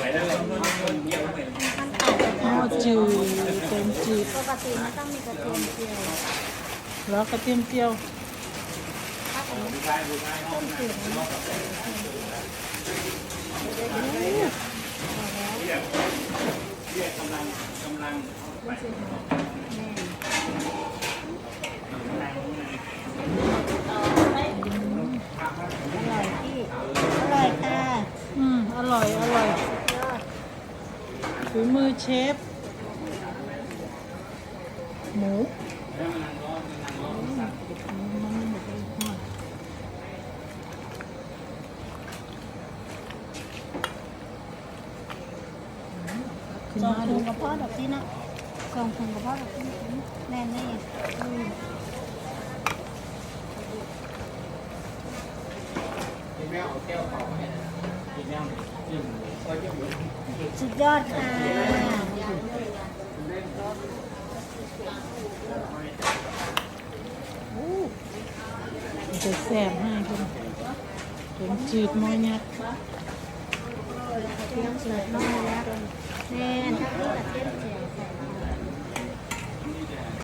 วยแล้วเยี่ยมเลยมันอาจจะอ๋อจืดแกงจืดปกติมันต้องมีกระเทียมเจียวแล้วกระเทียมเจียวถ้าเป็นผู้ชายผู้ชายห้องต้มจืดมันเรียกเรียกกำลังกำลังต้มจืดแน่อร่อยพี่อร่อยค่ะ อืม อร่อย อร่อยยอด ฝีมือเชฟ หมูสองถุงกระเพาะดอกที่นะสองถุงกระเพาะดอกที่แน่นี่อืมแม่เอาแก้วเขาให้กินแม่จิ้มก็จิ้มอยู่ สุดยอดค่ะจะแซ่บให้คุณแกงจืดหม้อยักษ์เตรียมเสิร์ฟน้องแล้วแน่ถ้าพี่กับเทียมเจียวใส่